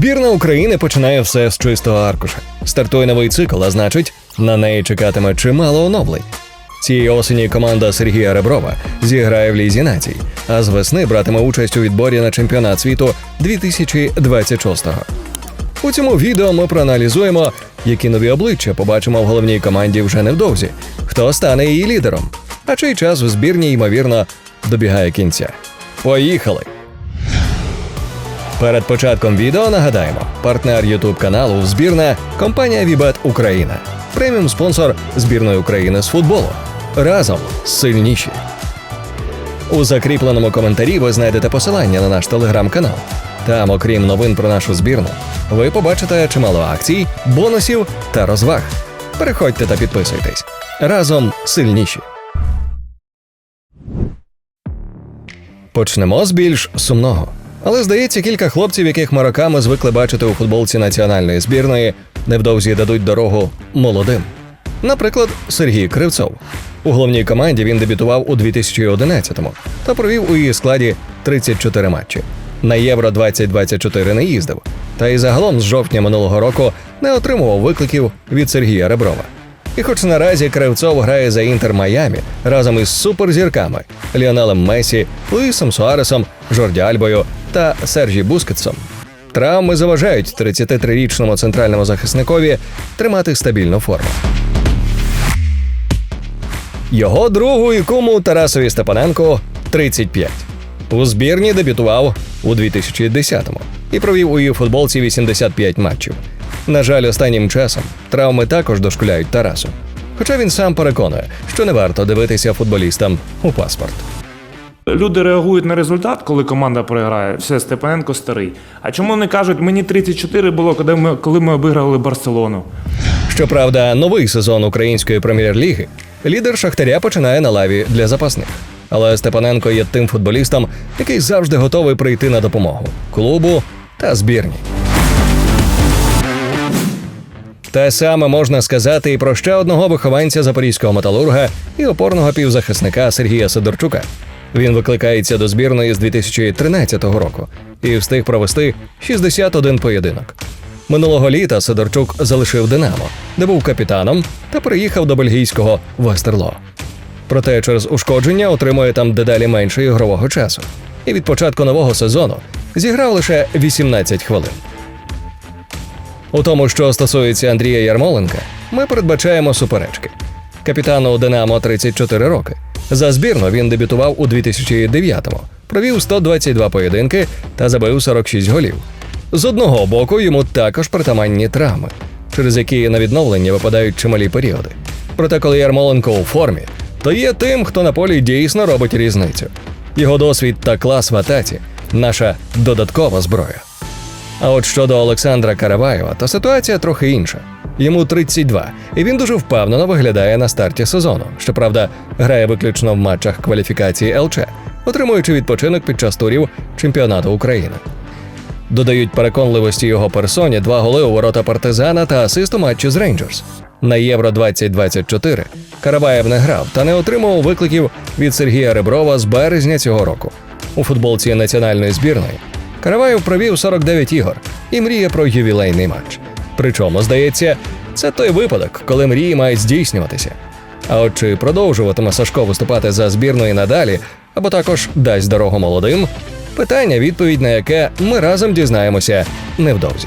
Збірна України починає все з чистого аркуша. Стартує новий цикл, а значить, на неї чекатиме чимало оновлень. Цієї осені команда Сергія Реброва зіграє в Лізі націй, а з весни братиме участь у відборі на чемпіонат світу 2026-го. У цьому відео ми проаналізуємо, які нові обличчя побачимо в головній команді вже невдовзі, хто стане її лідером, а чий час в збірні, ймовірно, добігає кінця. Поїхали! Перед початком відео нагадаємо: партнер Ютуб каналу збірна компанія Вібет Україна, преміум спонсор збірної України з футболу. Разом сильніші. У закріпленому коментарі ви знайдете посилання на наш телеграм-канал. Там, окрім новин про нашу збірну, ви побачите чимало акцій, бонусів та розваг. Переходьте та підписуйтесь. Разом сильніші. Почнемо з більш сумного. Але здається, кілька хлопців, яких ми роками звикли бачити у футболці національної збірної, невдовзі дадуть дорогу молодим. Наприклад, Сергій Кривцов. У головній команді він дебютував у 2011-му та провів у її складі 34 матчі. На Євро 2024 не їздив, та й загалом з жовтня минулого року не отримував викликів від Сергія Реброва. І хоч наразі Кривцов грає за Інтер Майамі разом із суперзірками Ліонелем Месі, Луїсом Суаресом, Жорді Альбою та Сержі Бускетсом. Травми заважають 33-річному центральному захисникові тримати стабільну форму. Його другу і куму Тарасові Степаненку 35. У збірні дебютував у 2010-му і провів у її футболці 85 матчів. На жаль, останнім часом травми також дошкуляють Тарасу. Хоча він сам переконує, що не варто дивитися футболістам у паспорт. Люди реагують на результат, коли команда програє. Все, Степаненко старий. А чому не кажуть, мені 34 було, коли ми, коли ми обіграли Барселону? Щоправда, новий сезон української прем'єр-ліги лідер Шахтаря починає на лаві для запасних. Але Степаненко є тим футболістом, який завжди готовий прийти на допомогу клубу та збірні. Те саме можна сказати і про ще одного вихованця запорізького металурга і опорного півзахисника Сергія Сидорчука. Він викликається до збірної з 2013 року і встиг провести 61 поєдинок. Минулого літа Сидорчук залишив Динамо, де був капітаном, та переїхав до бельгійського Вестерло. Проте через ушкодження отримує там дедалі менше ігрового часу. І від початку нового сезону зіграв лише 18 хвилин. У тому, що стосується Андрія Ярмоленка, ми передбачаємо суперечки. Капітану Динамо 34 роки. За збірну він дебютував у 2009-му, провів 122 поєдинки та забив 46 голів. З одного боку йому також притаманні травми, через які на відновлення випадають чималі періоди. Проте, коли Ярмоленко у формі, то є тим, хто на полі дійсно робить різницю. Його досвід та клас в атаці наша додаткова зброя. А от щодо Олександра Караваєва, то ситуація трохи інша. Йому 32, і він дуже впевнено виглядає на старті сезону. Щоправда, грає виключно в матчах кваліфікації ЛЧ, отримуючи відпочинок під час турів чемпіонату України. Додають переконливості його персоні два голи у ворота партизана та асист у матчі з Рейнджерс. На Євро 2024 Караваєв не грав та не отримував викликів від Сергія Реброва з березня цього року. У футболці національної збірної Караваєв провів 49 ігор і мріє про ювілейний матч. Причому, здається, це той випадок, коли мрії мають здійснюватися. А от чи продовжуватиме Сашко виступати за збірною надалі, або також дасть дорогу молодим? Питання, відповідь на яке ми разом дізнаємося невдовзі.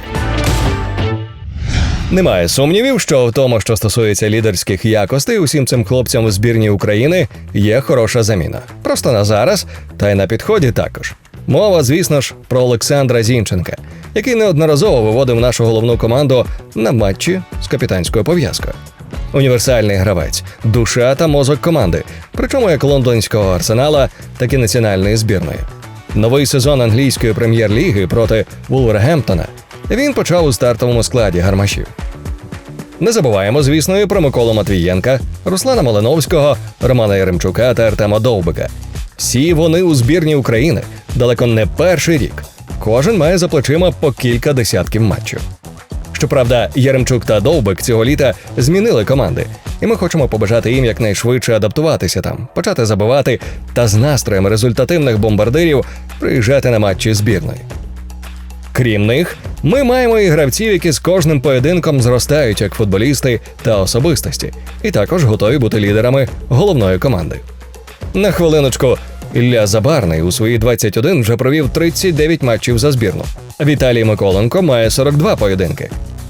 Немає сумнівів, що в тому, що стосується лідерських якостей, усім цим хлопцям в збірній України є хороша заміна. Просто на зараз, та й на підході також. Мова, звісно ж, про Олександра Зінченка, який неодноразово виводив нашу головну команду на матчі з капітанською пов'язкою. Універсальний гравець, душа та мозок команди, причому як лондонського арсенала, так і національної збірної. Новий сезон англійської прем'єр-ліги проти Вулвергемптона він почав у стартовому складі гармашів. Не забуваємо, звісно, і про Миколу Матвієнка, Руслана Малиновського, Романа Яремчука та Артема Довбика. Всі вони у збірні України далеко не перший рік. Кожен має за плечима по кілька десятків матчів. Щоправда, Яремчук та Довбик цього літа змінили команди, і ми хочемо побажати їм якнайшвидше адаптуватися там, почати забивати та з настроєм результативних бомбардирів приїжджати на матчі збірної. Крім них, Ми маємо і гравців, які з кожним поєдинком зростають як футболісти та особистості, і також готові бути лідерами головної команди. На хвилиночку, Ілля Забарний у свої 21 вже провів 39 матчів за збірну. Віталій Миколенко має 42 поєдинки.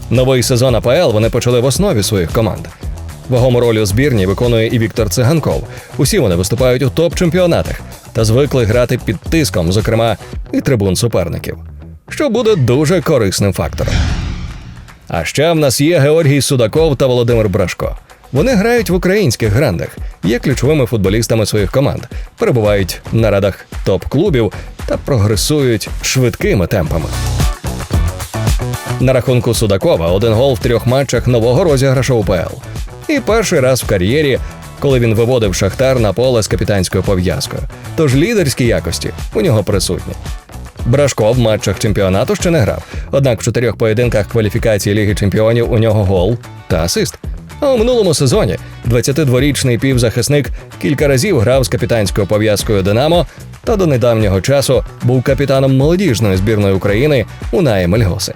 Новий сезон АПЛ вони почали в основі своїх команд. Вагому роль у збірні виконує і Віктор Циганков. Усі вони виступають у топ-чемпіонатах та звикли грати під тиском, зокрема, і трибун суперників, що буде дуже корисним фактором. А ще в нас є Георгій Судаков та Володимир Брашко. Вони грають в українських грандах, є ключовими футболістами своїх команд, перебувають на радах топ-клубів та прогресують швидкими темпами. На рахунку Судакова один гол в трьох матчах нового розіграшу УПЛ. І перший раз в кар'єрі, коли він виводив Шахтар на поле з капітанською пов'язкою. Тож лідерські якості у нього присутні. Брашко в матчах чемпіонату ще не грав, однак в чотирьох поєдинках кваліфікації Ліги Чемпіонів у нього гол та асист. А у минулому сезоні 22-річний півзахисник кілька разів грав з капітанською пов'язкою Динамо та до недавнього часу був капітаном молодіжної збірної України у Мельгоси.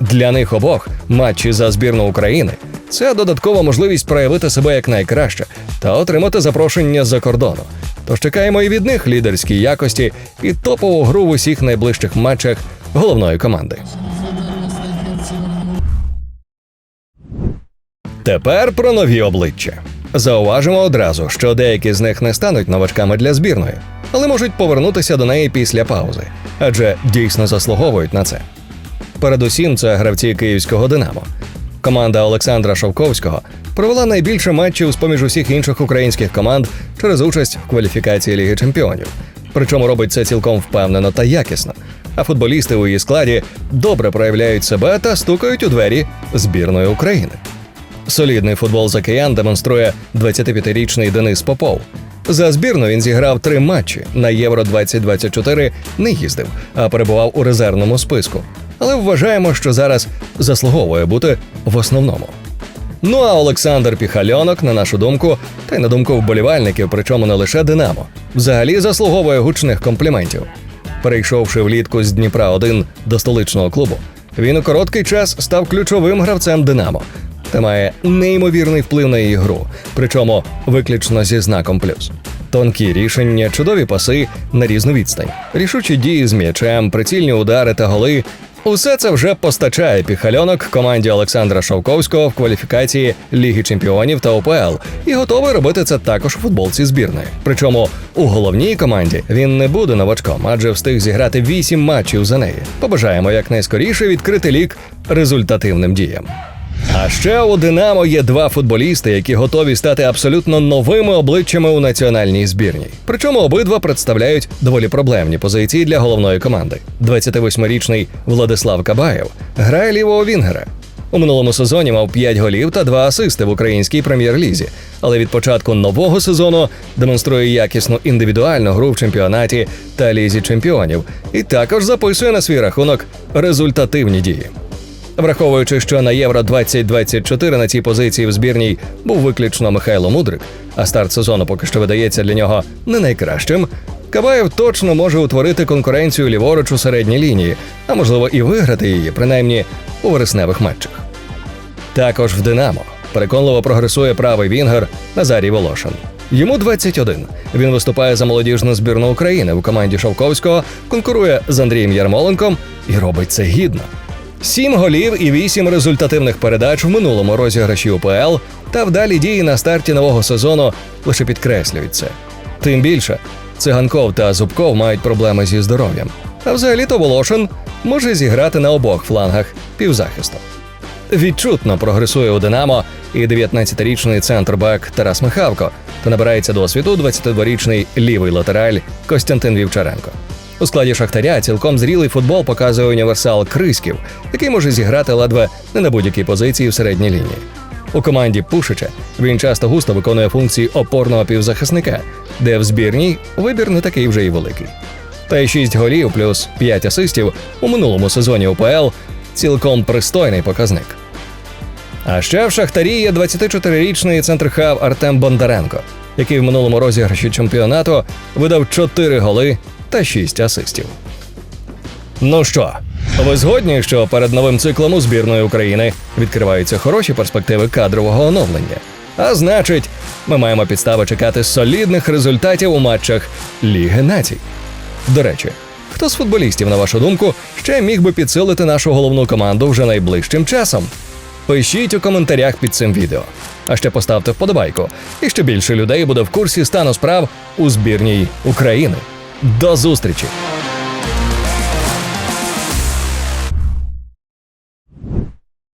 Для них обох матчі за збірну України це додаткова можливість проявити себе як найкраще та отримати запрошення з-за кордону. Тож чекаємо і від них лідерські якості і топову гру в усіх найближчих матчах головної команди. Тепер про нові обличчя. Зауважимо одразу, що деякі з них не стануть новачками для збірної, але можуть повернутися до неї після паузи, адже дійсно заслуговують на це. Передусім, це гравці київського Динамо. Команда Олександра Шовковського провела найбільше матчів з поміж усіх інших українських команд через участь в кваліфікації Ліги Чемпіонів. Причому робить це цілком впевнено та якісно. А футболісти у її складі добре проявляють себе та стукають у двері збірної України. Солідний футбол за киян демонструє 25-річний Денис Попов. За збірну він зіграв три матчі на Євро 2024 не їздив, а перебував у резервному списку. Але вважаємо, що зараз заслуговує бути в основному. Ну а Олександр Піхальонок, на нашу думку, та й на думку вболівальників, причому не лише Динамо, взагалі заслуговує гучних компліментів. Перейшовши влітку з Дніпра 1 до столичного клубу, він у короткий час став ключовим гравцем Динамо та має неймовірний вплив на її гру, причому виключно зі знаком плюс. Тонкі рішення, чудові паси на різну відстань, рішучі дії з м'ячем, прицільні удари та голи. Усе це вже постачає піхальонок команді Олександра Шовковського в кваліфікації Ліги Чемпіонів та ОПЛ і готовий робити це також у футболці збірної. Причому у головній команді він не буде новачком, адже встиг зіграти вісім матчів за неї. Побажаємо якнайскоріше відкрити лік результативним діям. А ще у Динамо є два футболісти, які готові стати абсолютно новими обличчями у національній збірній. Причому обидва представляють доволі проблемні позиції для головної команди. 28-річний Владислав Кабаєв грає лівого Вінгера. У минулому сезоні мав 5 голів та 2 асисти в українській прем'єр-лізі, але від початку нового сезону демонструє якісну індивідуальну гру в чемпіонаті та лізі чемпіонів, і також записує на свій рахунок результативні дії. Враховуючи, що на Євро 2024 на цій позиції в збірній був виключно Михайло Мудрик, а старт сезону поки що видається для нього не найкращим. Кабаєв точно може утворити конкуренцію ліворуч у середній лінії, а можливо і виграти її, принаймні у вересневих матчах. Також в Динамо переконливо прогресує правий вінгер Назарій Волошин. Йому 21. Він виступає за молодіжну збірну України в команді Шовковського, конкурує з Андрієм Ярмоленком і робить це гідно. Сім голів і вісім результативних передач в минулому розіграші УПЛ та вдалі дії на старті нового сезону лише підкреслюють це. Тим більше, циганков та Зубков мають проблеми зі здоров'ям. А взагалі-то Волошин може зіграти на обох флангах півзахисту. Відчутно прогресує у Динамо і 19-річний центрбек Тарас Михавко та набирається досвіду 22-річний лівий латераль Костянтин Вівчаренко. У складі Шахтаря цілком зрілий футбол показує універсал Криськів, який може зіграти ледве не на будь-якій позиції в середній лінії. У команді Пушича він часто густо виконує функції опорного півзахисника, де в збірній вибір не такий вже й великий. Та й 6 голів плюс 5 асистів у минулому сезоні УПЛ цілком пристойний показник. А ще в Шахтарі є 24-річний центрхав Артем Бондаренко, який в минулому розіграші чемпіонату видав 4 голи та 6 асистів. Ну що, Ви згодні, що перед новим циклом у збірної України відкриваються хороші перспективи кадрового оновлення. А значить, ми маємо підстави чекати солідних результатів у матчах Ліги Націй. До речі, хто з футболістів, на вашу думку, ще міг би підсилити нашу головну команду вже найближчим часом? Пишіть у коментарях під цим відео. А ще поставте вподобайку, і ще більше людей буде в курсі стану справ у збірній України. До зустрічі!